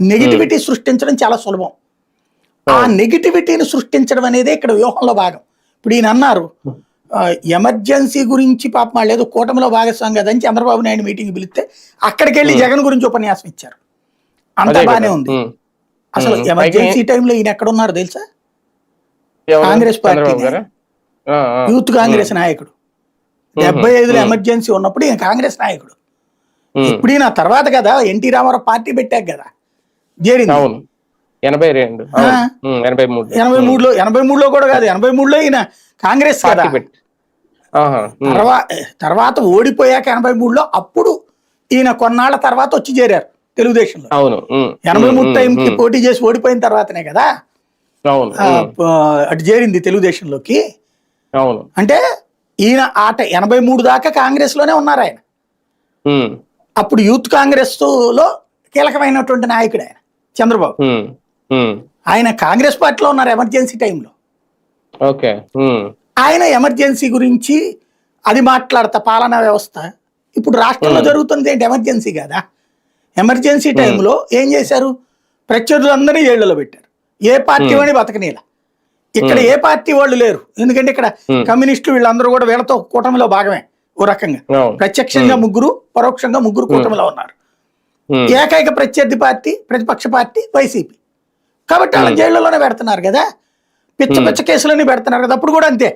Negativity సృష్టించడం చాలా సులభం ఆ నెగిటివిటీని సృష్టించడం అనేది ఇక్కడ వ్యూహంలో భాగం ఇప్పుడు ఈయన అన్నారు ఎమర్జెన్సీ గురించి పాపం వాళ్ళు ఏదో కూటమిలో భాగస్వామి కదని చంద్రబాబు నాయుడు మీటింగ్ పిలిస్తే అక్కడికి వెళ్ళి జగన్ గురించి ఉపన్యాసం ఇచ్చారు అంత కదా. ఉంది. అసలు. ఎమర్జెన్సీ టైంలో ఈయన ఎక్కడ ఉన్నారు తెలుసా? కాంగ్రెస్ పార్టీ. యూత్ కాంగ్రెస్ నాయకుడు. డెబ్బై ఐదులో ఎమర్జెన్సీ ఉన్నప్పుడు ఈయన కాంగ్రెస్ నాయకుడు. ఇప్పుడు ఈయన తర్వాత కదా ఎన్టీ రామారావు పార్టీ పెట్టాక కదా చేరింది అవును. ఎనభై రెండు. ఎనభై మూడు. ఎనభై మూడులో ఎనభై మూడులో కూడా కాదు ఎనభై మూడులో ఈయన కాంగ్రెస్ కదా. తర్వాత తర్వాత ఓడిపోయాక ఎనభై మూడులో అప్పుడు ఈయన కొన్నాళ్ళ తర్వాత వచ్చి చేరారు తెలుగుదేశంలో. అవును. ఎనభై మూడు టైంకి పోటీ చేసి ఓడిపోయిన తర్వాతనే కదా. అటు చేరింది తెలుగుదేశంలోకి. అవును. అంటే ఈయన ఆట ఎనభై మూడు దాకా కాంగ్రెస్లోనే ఉన్నారు ఆయన. అప్పుడు యూత్ కాంగ్రెస్లో కీలకమైనటువంటి నాయకుడు ఆయన. చంద్రబాబు. ఆయన కాంగ్రెస్ పార్టీలో ఉన్నారు ఎమర్జెన్సీ టైంలో. ఓకే ఆయన ఎమర్జెన్సీ గురించి అది మాట్లాడతా పాలనా వ్యవస్థ. ఇప్పుడు రాష్ట్రంలో జరుగుతుంది ఏంటి? ఎమర్జెన్సీ కదా? ఎమర్జెన్సీ టైంలో ఏం చేశారు? ప్రత్యర్థులందరినీ జైళ్ళలో పెట్టారు. ఏ పార్టీ వాడిని బతకనీలా ఇక్కడ ఏ పార్టీ వాళ్ళు లేరు. ఎందుకంటే ఇక్కడ. కమ్యూనిస్టులు వీళ్ళందరూ కూడా వీళ్ళతో కూటమిలో భాగమే ఓ రకంగా. ప్రత్యక్షంగా ముగ్గురు పరోక్షంగా ముగ్గురు కూటమిలో ఉన్నారు. ఏకైక ప్రత్యర్థి పార్టీ ప్రతిపక్ష పార్టీ వైసీపీ. కాబట్టి వాళ్ళ జైళ్ళలోనే పెడుతున్నారు కదా? పిచ్చ పిచ్చ కేసులన్నీ పెడుతున్నారు కదా? అప్పుడు కూడా అంతే.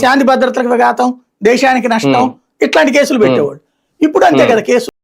శాంతి భద్రతలకు విఘాతం దేశానికి నష్టం ఇట్లాంటి కేసులు పెట్టేవాళ్ళు. ఇప్పుడు అంతే కదా కేసు.